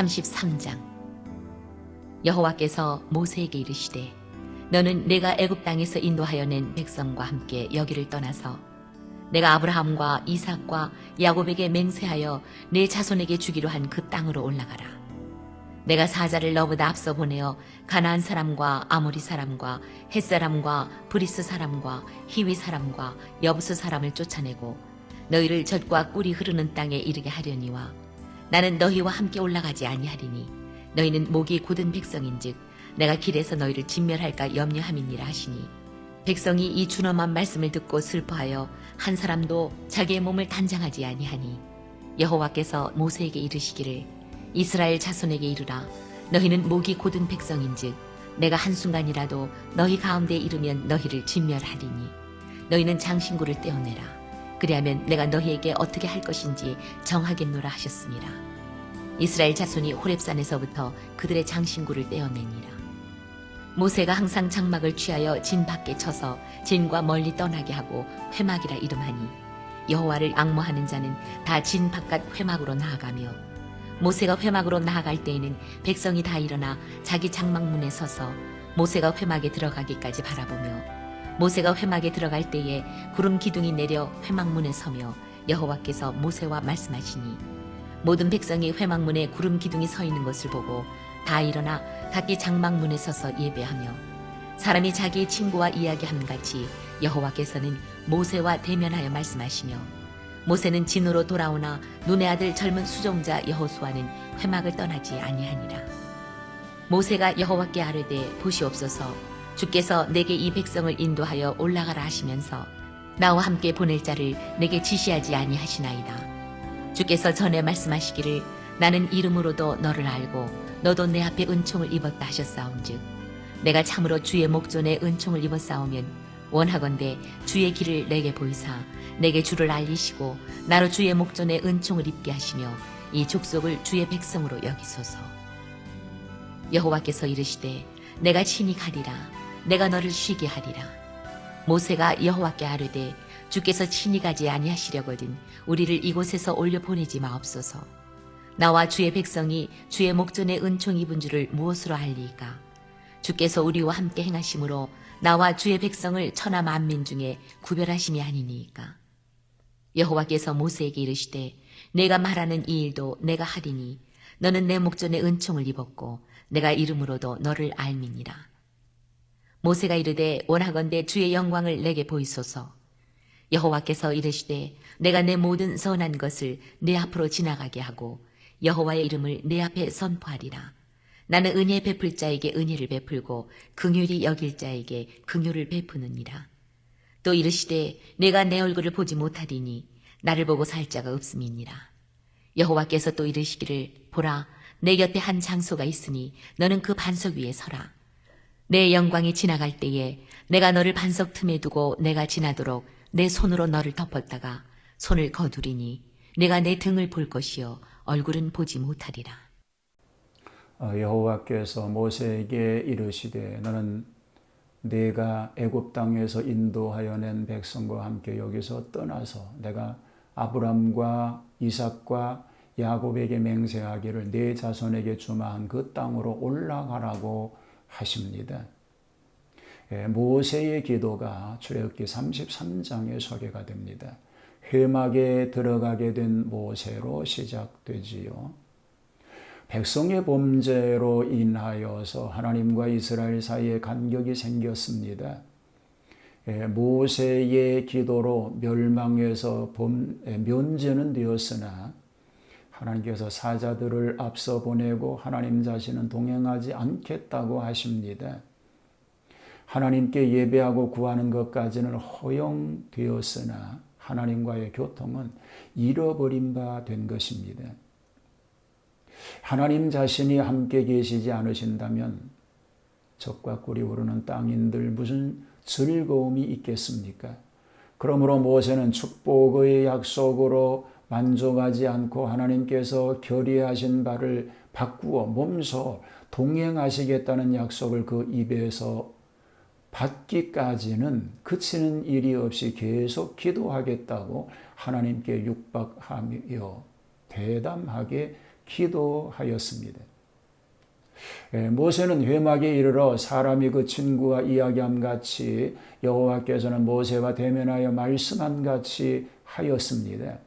33장. 여호와께서 모세에게 이르시되 너는 내가 애굽 땅에서 인도하여 낸 백성과 함께 여기를 떠나서 내가 아브라함과 이삭과 야곱에게 맹세하여 내 자손에게 주기로 한 그 땅으로 올라가라. 내가 사자를 너보다 앞서 보내어 가나안 사람과 아모리 사람과 헷 사람과 브리스 사람과 히위 사람과 여부스 사람을 쫓아내고 너희를 젖과 꿀이 흐르는 땅에 이르게 하려니와 나는 너희와 함께 올라가지 아니하리니 너희는 목이 곧은 백성인즉 내가 길에서 너희를 진멸할까 염려함이니라 하시니 백성이 이 준엄한 말씀을 듣고 슬퍼하여 한 사람도 자기의 몸을 단장하지 아니하니 여호와께서 모세에게 이르시기를 이스라엘 자손에게 이르라 너희는 목이 곧은 백성인즉 내가 한순간이라도 너희 가운데 이르면 너희를 진멸하리니 너희는 장신구를 떼어내라 그리하면 내가 너희에게 어떻게 할 것인지 정하겠노라 하셨습니다. 이스라엘 자손이 호렙산에서부터 그들의 장신구를 떼어내니라. 모세가 항상 장막을 취하여 진 밖에 쳐서 진과 멀리 떠나게 하고 회막이라 이름하니 여호와를 악모하는 자는 다 진 바깥 회막으로 나아가며 모세가 회막으로 나아갈 때에는 백성이 다 일어나 자기 장막문에 서서 모세가 회막에 들어가기까지 바라보며 모세가 회막에 들어갈 때에 구름 기둥이 내려 회막문에 서며 여호와께서 모세와 말씀하시니 모든 백성이 회막문에 구름 기둥이 서 있는 것을 보고 다 일어나 각기 장막문에 서서 예배하며 사람이 자기의 친구와 이야기함 같이 여호와께서는 모세와 대면하여 말씀하시며 모세는 진으로 돌아오나 눈의 아들 젊은 수종자 여호수아는 회막을 떠나지 아니하니라. 모세가 여호와께 아뢰되 보시옵소서 주께서 내게 이 백성을 인도하여 올라가라 하시면서 나와 함께 보낼 자를 내게 지시하지 아니하시나이다. 주께서 전에 말씀하시기를 나는 이름으로도 너를 알고 너도 내 앞에 은총을 입었다 하셨사온즉 내가 참으로 주의 목전에 은총을 입었사오면 원하건대 주의 길을 내게 보이사 내게 주를 알리시고 나로 주의 목전에 은총을 입게 하시며 이 족속을 주의 백성으로 여기소서. 여호와께서 이르시되 내가 친히 가리라 내가 너를 쉬게 하리라. 모세가 여호와께 아뢰되 주께서 친히 가지 아니하시려거든 우리를 이곳에서 올려 보내지 마옵소서. 나와 주의 백성이 주의 목전에 은총 입은 줄을 무엇으로 알리이까? 주께서 우리와 함께 행하심으로 나와 주의 백성을 천하 만민 중에 구별하심이 아니니이까? 여호와께서 모세에게 이르시되 내가 말하는 이 일도 내가 하리니 너는 내 목전에 은총을 입었고 내가 이름으로도 너를 알미니라. 모세가 이르되 원하건대 주의 영광을 내게 보이소서. 여호와께서 이르시되 내가 내 모든 선한 것을 내 앞으로 지나가게 하고 여호와의 이름을 내 앞에 선포하리라. 나는 은혜 베풀 자에게 은혜를 베풀고 긍휼히 여길 자에게 긍휼을 베푸느니라. 또 이르시되 내가 내 얼굴을 보지 못하리니 나를 보고 살 자가 없음이니라. 여호와께서 또 이르시기를 보라 내 곁에 한 장소가 있으니 너는 그 반석 위에 서라. 내 영광이 지나갈 때에 내가 너를 반석 틈에 두고 내가 지나도록 내 손으로 너를 덮었다가 손을 거두리니 내가 내 등을 볼 것이요 얼굴은 보지 못하리라. 어, 여호와께서 모세에게 이르시되 너는 내가 애굽 땅에서 인도하여 낸 백성과 함께 여기서 떠나서 내가 아브람과 이삭과 야곱에게 맹세하기를 내 자손에게 주마한 그 땅으로 올라가라고 하십니다. 예, 모세의 기도가 출애굽기 33장에 소개가 됩니다. 회막에 들어가게 된 모세로 시작되지요. 백성의 범죄로 인하여서 하나님과 이스라엘 사이에 간격이 생겼습니다. 예, 모세의 기도로 멸망에서 범, 예, 면제는 되었으나 하나님께서 사자들을 앞서 보내고 하나님 자신은 동행하지 않겠다고 하십니다. 하나님께 예배하고 구하는 것까지는 허용되었으나 하나님과의 교통은 잃어버린 바 된 것입니다. 하나님 자신이 함께 계시지 않으신다면 적과 꿀이 오르는 땅인들 무슨 즐거움이 있겠습니까? 그러므로 모세는 축복의 약속으로 만족하지 않고 하나님께서 결의하신 바를 바꾸어 몸소 동행하시겠다는 약속을 그 입에서 받기까지는 그치는 일이 없이 계속 기도하겠다고 하나님께 육박하며 대담하게 기도하였습니다. 예, 모세는 회막에 이르러 사람이 그 친구와 이야기함 같이 여호와께서는 모세와 대면하여 말씀한 같이 하였습니다.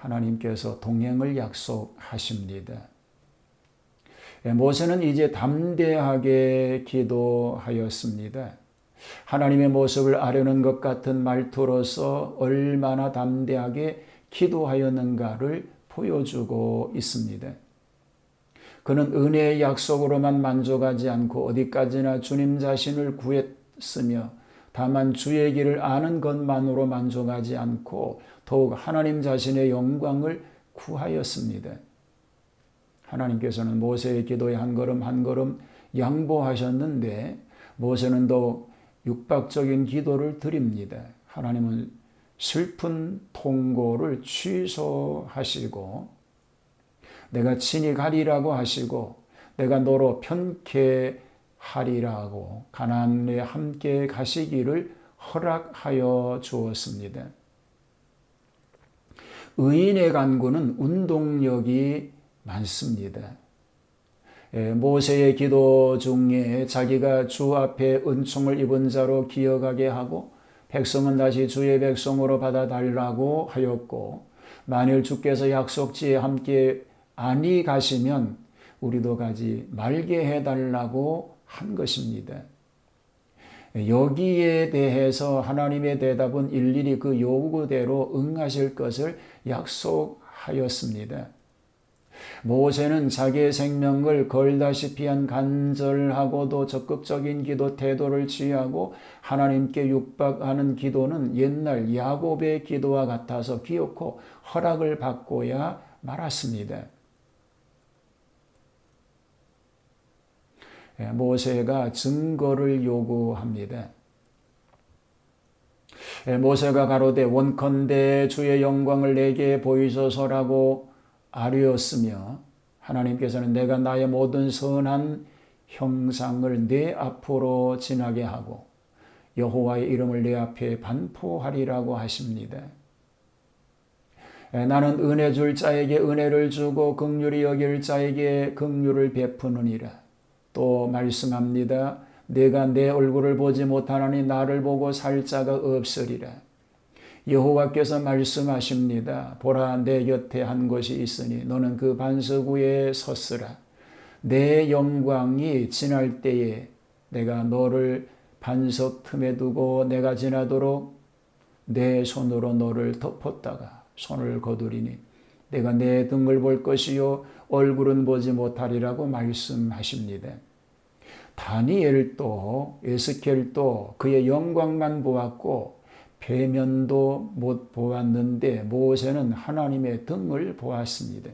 하나님께서 동행을 약속하십니다. 예, 모세는 이제 담대하게 기도하였습니다. 하나님의 모습을 아려는 것 같은 말투로서 얼마나 담대하게 기도하였는가를 보여주고 있습니다. 그는 은혜의 약속으로만 만족하지 않고 어디까지나 주님 자신을 구했으며 다만 주의 길을 아는 것만으로 만족하지 않고 더욱 하나님 자신의 영광을 구하였습니다. 하나님께서는 모세의 기도에 한 걸음 한 걸음 양보하셨는데 모세는 더 육박적인 기도를 드립니다. 하나님은 슬픈 통고를 취소하시고 내가 친히 가리라고 하시고 내가 너로 편케하리라고 가나안에 함께 가시기를 허락하여 주었습니다. 의인의 간구는 운동력이 많습니다. 예, 모세의 기도 중에 자기가 주 앞에 은총을 입은 자로 기억하게 하고 백성은 다시 주의 백성으로 받아달라고 하였고 만일 주께서 약속지에 함께 아니 가시면 우리도 가지 말게 해달라고 한 것입니다. 여기에 대해서 하나님의 대답은 일일이 그 요구대로 응하실 것을 약속하였습니다. 모세는 자기의 생명을 걸다시피 한 간절하고도 적극적인 기도 태도를 취하고 하나님께 육박하는 기도는 옛날 야곱의 기도와 같아서 기어코 허락을 받고야 말았습니다. 모세가 증거를 요구합니다. 예, 모세가 가로되 원컨대 주의 영광을 내게 보이소서라고 아뢰었으며 하나님께서는 내가 나의 모든 선한 형상을 내 앞으로 지나게 하고 여호와의 이름을 내 앞에 반포하리라고 하십니다. 예, 나는 은혜 줄 자에게 은혜를 주고 긍휼히 여길 자에게 긍휼을 베푸느니라. 또 말씀합니다. 내가 내 얼굴을 보지 못하나니 나를 보고 살 자가 없으리라. 여호와께서 말씀하십니다. 보라 내 곁에 한 곳이 있으니 너는 그 반석 위에 섰으라. 내 영광이 지날 때에 내가 너를 반석 틈에 두고 내가 지나도록 내 손으로 너를 덮었다가 손을 거두리니 내가 내 등을 볼 것이요 얼굴은 보지 못하리라고 말씀하십니다. 다니엘도 에스겔도 그의 영광만 보았고 배면도 못 보았는데 모세는 하나님의 등을 보았습니다.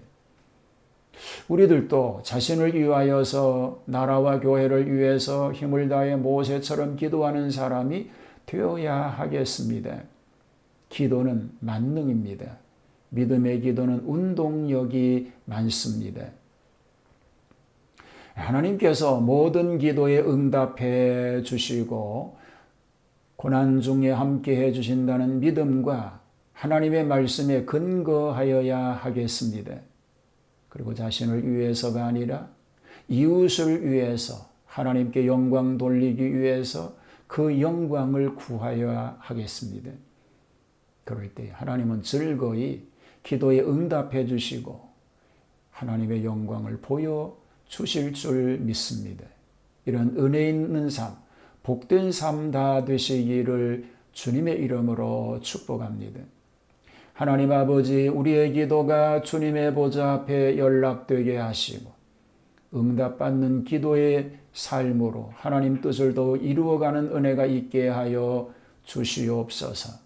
우리들도 자신을 위하여서 나라와 교회를 위해서 힘을 다해 모세처럼 기도하는 사람이 되어야 하겠습니다. 기도는 만능입니다. 믿음의 기도는 운동력이 많습니다. 하나님께서 모든 기도에 응답해 주시고 고난 중에 함께 해 주신다는 믿음과 하나님의 말씀에 근거하여야 하겠습니다. 그리고 자신을 위해서가 아니라 이웃을 위해서 하나님께 영광 돌리기 위해서 그 영광을 구하여야 하겠습니다. 그럴 때 하나님은 즐거이 기도에 응답해 주시고 하나님의 영광을 보여 주실 줄 믿습니다. 이런 은혜 있는 삶, 복된 삶 다 되시기를 주님의 이름으로 축복합니다. 하나님 아버지, 우리의 기도가 주님의 보좌 앞에 연락되게 하시고, 응답받는 기도의 삶으로 하나님 뜻을 더 이루어가는 은혜가 있게 하여 주시옵소서.